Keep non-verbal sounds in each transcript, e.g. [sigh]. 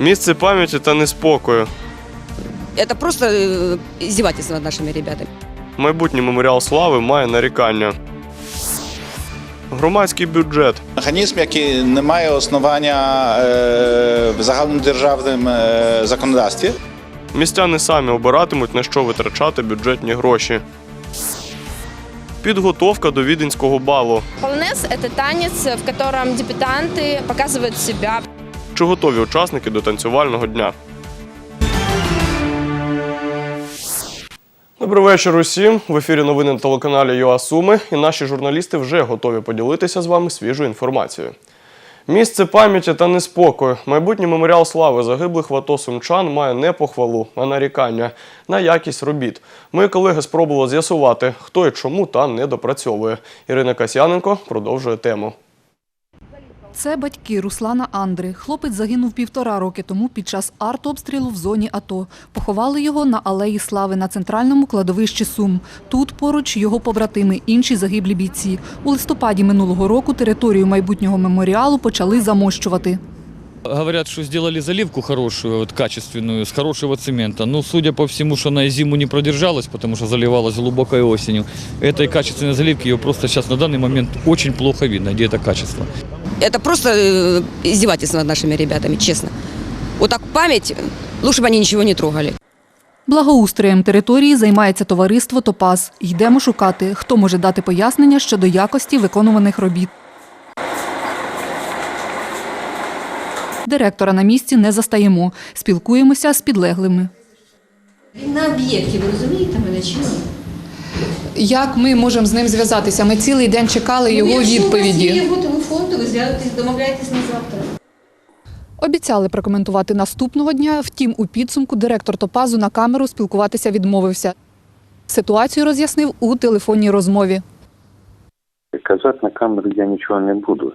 Місце пам'яті та неспокою. Это просто э, издевательство над нашими ребятами. Майбутній меморіал слави має нарікання. Громадський бюджет. Механізм, який не має основання е, в загальнодержавному е, законодавстві. Містяни самі обиратимуть, на що витрачати бюджетні гроші. Підготовка до віденського балу. Полонез – это танец, в котором дебютанты показывают себя. Чи готові учасники до танцювального дня? Добрий вечір усім. В ефірі новини на телеканалі ЮА Суми. І наші журналісти вже готові поділитися з вами свіжою інформацією. Місце пам'яті та неспокою. Майбутній меморіал слави загиблих в АТО сумчан має не похвалу, а нарікання на якість робіт. Мої колеги спробували з'ясувати, хто і чому та не допрацьовує. Ірина Касяненко продовжує тему. Це батьки Руслана Андри. Хлопець загинув півтора роки тому під час артобстрілу в зоні АТО. Поховали його на Алеї Слави на центральному кладовищі Сум. Тут поруч його побратими, інші загиблі бійці. У листопаді минулого року територію майбутнього меморіалу почали замощувати. Говорят, что сделали заливку хорошую, вот качественную, с хорошего цемента. Но судя по всему, что она и зиму не продержалась, потому что заливалась глубокой осенью. Этой качественной заливки ее просто сейчас на данный момент очень плохо видно, где это качество. Это просто э, издевательство над нашими ребятами, честно. Вот так память, лучше бы они ничего не трогали. Благоустроєм території займається товариство Топаз. Йдемо шукати, хто може дати пояснення щодо якості виконуваних робіт. Директора на місці не застаємо. Спілкуємося з підлеглими. Він на об'єкті, ви розумієте мене чи ні? Як ми можемо з ним зв'язатися? Ми цілий день чекали його Ну, якщо у вас є відповіді. то ви зв'язуєтесь, домовляєтесь на завтра. Обіцяли прокоментувати наступного дня. Втім, у підсумку директор Топазу на камеру спілкуватися відмовився. Ситуацію роз'яснив у телефонній розмові. Казати на камеру я нічого не буду.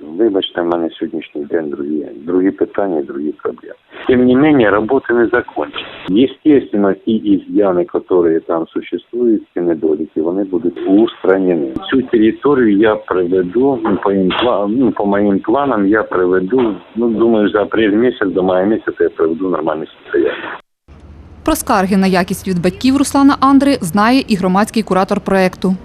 Вибачте, в мене сьогоднішній день другі, другі питання, другі проблеми. Тим не менее, роботи не закончені. Естественно, ті изъяны, які там существують, ці недоліки, вони будуть устранені. Цю територію я приведу ну, по, їм, ну, по моїм планам, я приведу, ну, думаю, за апрель місяць, до мая місяця я приведу нормальне состояние. Про скарги на якість від батьків Руслана Андри знає і громадський куратор проекту.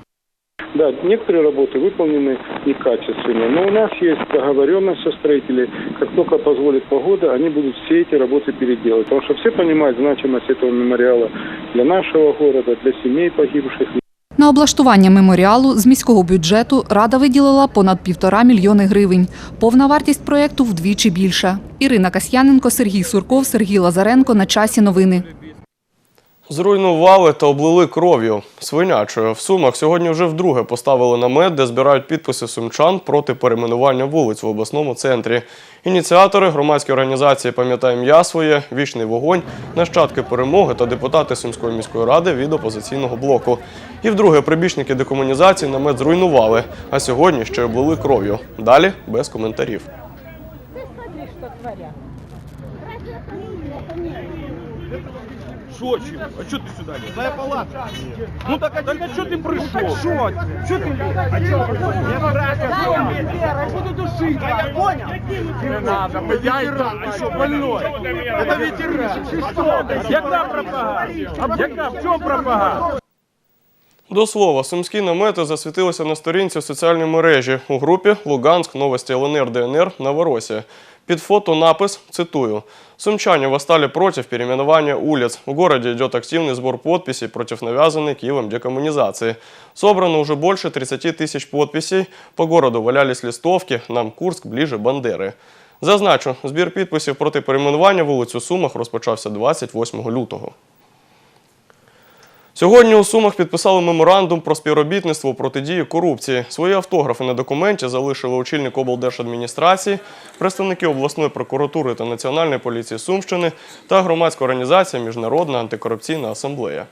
Да, некоторые работы выполнены некачественно, но у нас есть договоренность со строителей. Как только позволит погода, они будут все эти работы переделать. Потому что все понимают значимость этого мемориала для нашего города, для семей погибших. На облаштування меморіалу з міського бюджету рада виділила понад півтора мільйони гривень. Повна вартість проєкту вдвічі більша. Ірина Касьяненко, Сергій Сурков, Сергій Лазаренко. На часі новини. Зруйнували та облили кров'ю свинячою. В Сумах сьогодні вже вдруге поставили намет, де збирають підписи сумчан проти перейменування вулиць в обласному центрі. Ініціатори громадської організації Пам'ятай ім'я своє, вічний вогонь, нащадки перемоги та депутати Сумської міської ради від опозиційного блоку. І вдруге прибічники декомунізації намет зруйнували, а сьогодні ще облили кров'ю. Далі без коментарів. Что чего? А что ты сюда лез? Твоя палатка. Ну так, а, так, а что ты пришел? Ну, так что? Что ты А что? Я буду душить. Да я понял. Не надо, я ветеран. А что, больной? Это ветеран. Яка пропаганда? Яка? В чому пропаганда? До слова, сумські намети засвітилися на сторінці в соціальній мережі у групі Луганськ, новості ЛНР, ДНР, Новоросія. Під фото напис, цитую, «Сумчане восстали против переименования улиц. В городе идет активный сбор подписей против навязанной Киевом декоммунизации. Собрано уже больше 30 тысяч подписей. По городу валялись листовки «Нам Курск ближе Бандери». Зазначу, збір підписів проти перейменування вулиць у Сумах розпочався 28 лютого. Сьогодні у Сумах підписали меморандум про співробітництво у протидії корупції. Свої автографи на документі залишили очільник облдержадміністрації, представники обласної прокуратури та Національної поліції Сумщини та громадська організація Міжнародна антикорупційна асамблея.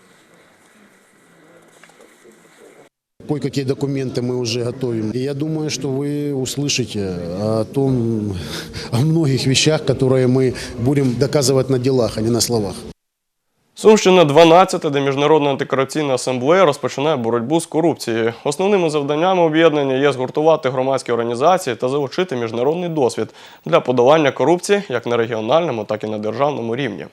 Кое-какие документы мы уже готовим. И я думаю, что вы услышите о том, [laughs] о многих вещах, которые мы будем доказывать на делах, а не на словах. Сумщина 12, де Міжнародна антикорупційна асамблея розпочинає боротьбу з корупцією. Основними завданнями об'єднання є згуртувати громадські організації та залучити міжнародний досвід для подолання корупції як на регіональному, так і на державному рівні.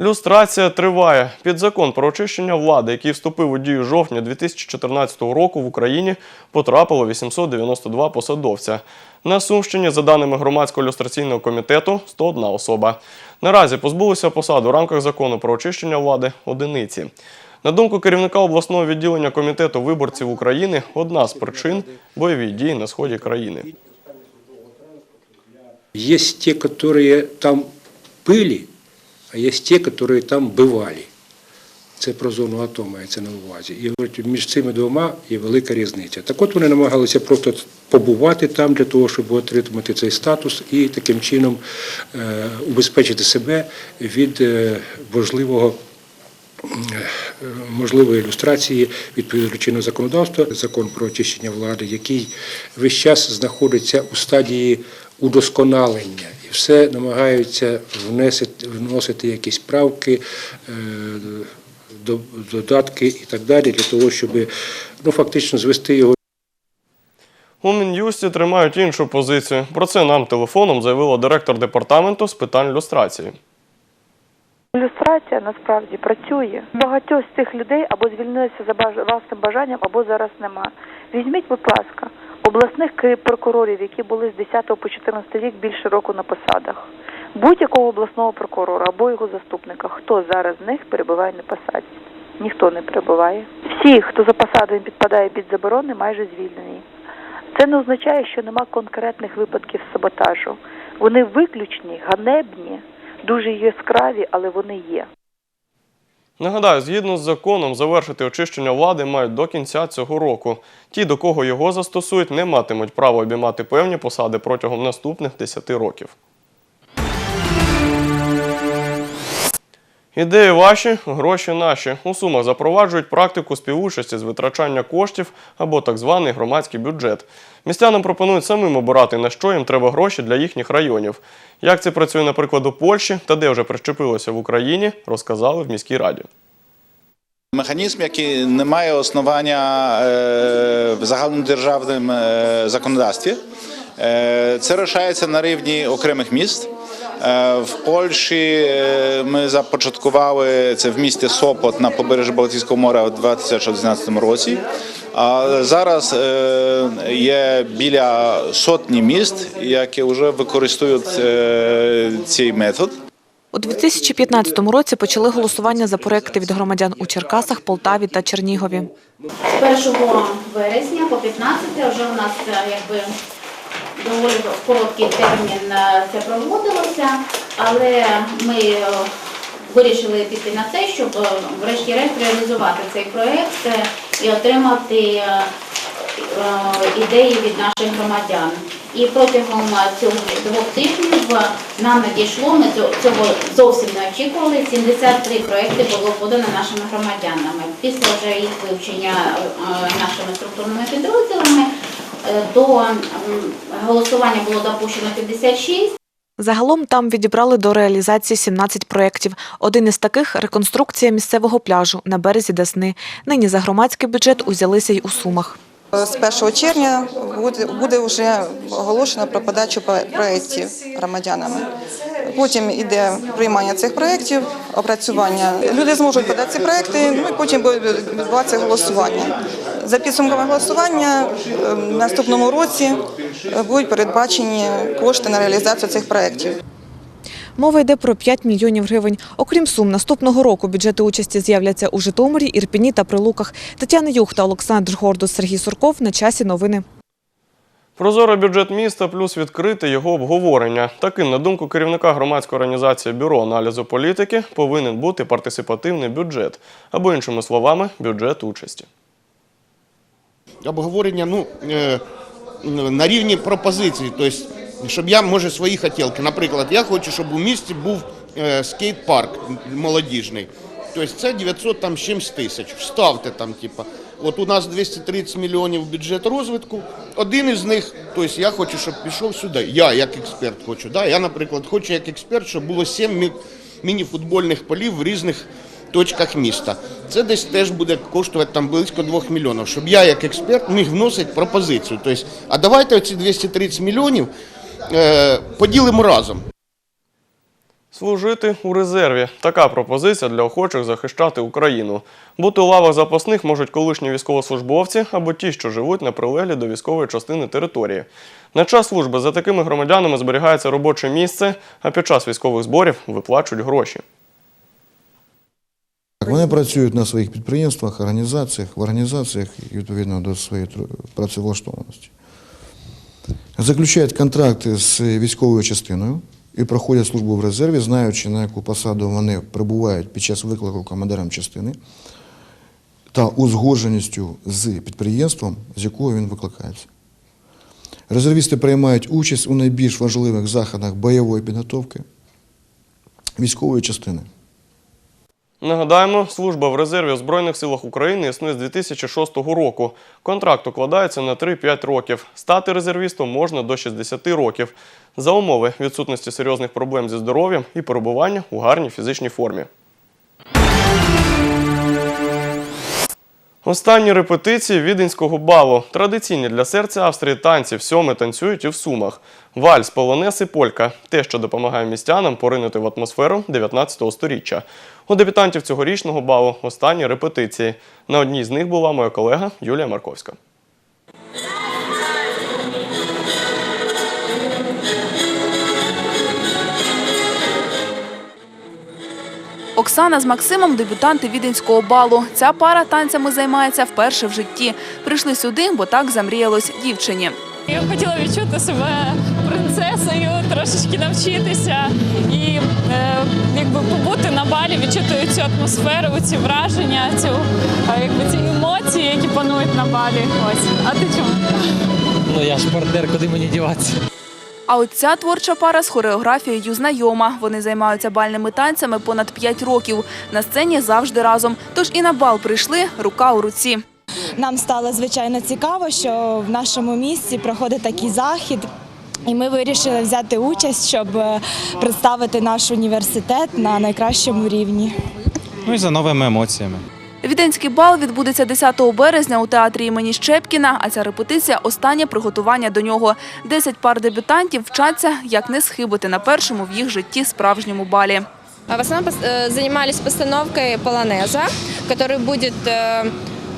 Люстрація триває. Під закон про очищення влади, який вступив у дію жовтня 2014 року в Україні, потрапило 892 посадовця. На Сумщині, за даними громадського люстраційного комітету, 101 особа. Наразі позбулися посад у рамках закону про очищення влади одиниці. На думку керівника обласного відділення комітету виборців України, одна з причин бойові дії на сході країни. Есть те, которые там были, а є ті, які там бивали. Це про зону АТО мається на увазі. І між цими двома є велика різниця. Так от вони намагалися просто побувати там для того, щоб отримати цей статус і таким чином е, убезпечити себе від е, можливого е, можливої ілюстрації відповідно до чинного законодавства, закон про очищення влади, який весь час знаходиться у стадії удосконалення. І все намагаються внесити, вносити якісь правки, е, додатки і так далі, для того, щоб ну, фактично звести його У Мін'юсті тримають іншу позицію. Про це нам телефоном заявила директор департаменту з питань люстрації. Ілюстрація насправді працює. Багатьох з цих людей або звільнилися за власним бажанням, або зараз нема. Візьміть, будь ласка, обласних прокурорів, які були з 10 по 14 рік більше року на посадах. Будь-якого обласного прокурора або його заступника, хто зараз з них перебуває на посаді? Ніхто не перебуває. Всі, хто за посадою підпадає під заборони, майже звільнені. Це не означає, що нема конкретних випадків саботажу. Вони виключні, ганебні, дуже яскраві, але вони є. Нагадаю, згідно з законом, завершити очищення влади мають до кінця цього року. Ті, до кого його застосують, не матимуть права обіймати певні посади протягом наступних 10 років. Ідеї ваші, гроші наші. У Сумах запроваджують практику співучасті з витрачання коштів або так званий громадський бюджет. Містянам пропонують самим обирати, на що їм треба гроші для їхніх районів. Як це працює, наприклад, у Польщі та де вже прищепилося в Україні, розказали в міській раді. Механізм, який не має основання е, в загальнодержавному е, законодавстві. Е, Це рішається на рівні окремих міст. Е, В Польщі е, ми започаткували це в місті Сопот на побережжі Балтійського моря у 2011 році. А зараз е, є біля сотні міст, які вже використовують цей метод. У 2015 році почали голосування за проекти від громадян у Черкасах, Полтаві та Чернігові. З 1 вересня по 15 вже у нас якби доволі короткий термін е, це проводилося, але ми е, вирішили піти на це, щоб е, врешті-решт реалізувати цей проект е, і отримати ідеї від наших громадян. І протягом цього двох тижнів нам надійшло, ми цього- зовсім не очікували, 73 проекти було подано нашими громадянами. Після вже їх вивчення нашими структурними підрозділами до голосування було допущено 56. Загалом там відібрали до реалізації 17 проєктів. Один із таких – реконструкція місцевого пляжу на березі Десни. Нині за громадський бюджет узялися й у Сумах. З 1 червня буде, буде вже оголошено про подачу проєктів громадянами. Потім іде приймання цих проєктів, опрацювання. Люди зможуть подати ці проєкти, ну і потім буде відбуватися голосування. За підсумками голосування е, в наступному році е, будуть передбачені кошти на реалізацію цих проєктів. Мова йде про 5 мільйонів гривень. Окрім сум, наступного року бюджети участі з'являться у Житомирі, Ірпіні та Прилуках. Тетяна Юхта, Олександр Гордус, Сергій Сурков. На часі новини. Прозорий бюджет міста плюс відкрите його обговорення. Таким, на думку керівника громадської організації Бюро аналізу політики, повинен бути партисипативний бюджет, або іншими словами, бюджет участі. Обговорення ну, е, на рівні пропозицій. Тобто, щоб я, може, свої хотілки. Наприклад, я хочу, щоб у місті був е, скейт-парк молодіжний. Тобто це 900 там з чимсь тисяч. Вставте там, типа. От у нас 230 мільйонів бюджет розвитку. Один із них, тобто я хочу, щоб пішов сюди. Я як експерт хочу. Да? Я, наприклад, хочу як експерт, щоб було 7 мі- міні-футбольних полів в різних точках міста. Це десь теж буде коштувати там близько 2 мільйонів, щоб я як експерт міг вносити пропозицію. Тобто, а давайте оці 230 мільйонів е, поділимо разом. Служити у резерві. Така пропозиція для охочих захищати Україну. Бути у лавах запасних можуть колишні військовослужбовці або ті, що живуть на прилеглі до військової частини території. На час служби за такими громадянами зберігається робоче місце, а під час військових зборів виплачують гроші. Вони працюють на своїх підприємствах, організаціях, в організаціях відповідно до своєї працевлаштованості. Заключають контракти з військовою частиною і проходять службу в резерві, знаючи, на яку посаду вони прибувають під час виклику командиром частини та узгодженістю з підприємством, з якого він викликається. Резервісти приймають участь у найбільш важливих заходах бойової підготовки військової частини. Нагадаємо, служба в резерві в Збройних силах України існує з 2006 року. Контракт укладається на 3-5 років. Стати резервістом можна до 60 років за умови відсутності серйозних проблем зі здоров'ям і перебування у гарній фізичній формі. Останні репетиції віденського балу. Традиційні для серця Австрії танці в сьоми танцюють і в Сумах. Вальс, полонес і полька – те, що допомагає містянам поринути в атмосферу 19 століття. У дебютантів цьогорічного балу останні репетиції. На одній з них була моя колега Юлія Марковська. Оксана з Максимом дебютанти віденського балу. Ця пара танцями займається вперше в житті. Прийшли сюди, бо так замріялось дівчині. Я хотіла відчути себе принцесою, трошечки навчитися і е, якби побути на балі, відчути цю атмосферу, ці враження, цю е, якби ці емоції, які панують на балі. Ось. А ти чому? Ну я ж партнер, куди мені діватися? А от ця творча пара з хореографією знайома. Вони займаються бальними танцями понад 5 років. На сцені завжди разом. Тож і на бал прийшли рука у руці. Нам стало звичайно цікаво, що в нашому місті проходить такий захід. І ми вирішили взяти участь, щоб е, представити наш університет на найкращому рівні. Ну і за новими емоціями. Віденський бал відбудеться 10 березня у театрі імені Щепкіна, а ця репетиція – останнє приготування до нього. Десять пар дебютантів вчаться, як не схибити на першому в їх житті справжньому балі. А В основном пос- э, занимались постановкой полонеза, который будет э, а,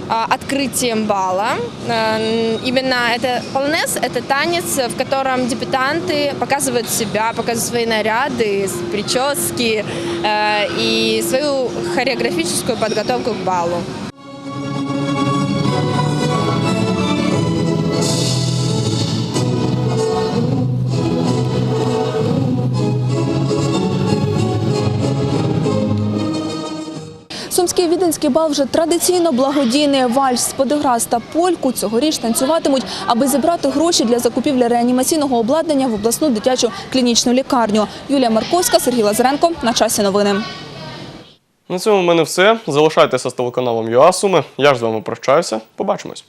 открытием бала. Э, Именно это полонез – это танец, в котором дебютанты показывают себя, показывают свои наряды, с- прически э, и свою хореографическую подготовку к балу. Сумський бал вже традиційно благодійний вальс, сподиграс та польку цьогоріч танцюватимуть, аби зібрати гроші для закупівлі реанімаційного обладнання в обласну дитячу клінічну лікарню. Юлія Марковська, Сергій Лазаренко. На часі новини. На цьому в мене все. Залишайтеся з телеканалом ЮАСуми. Я ж з вами прощаюся. Побачимось.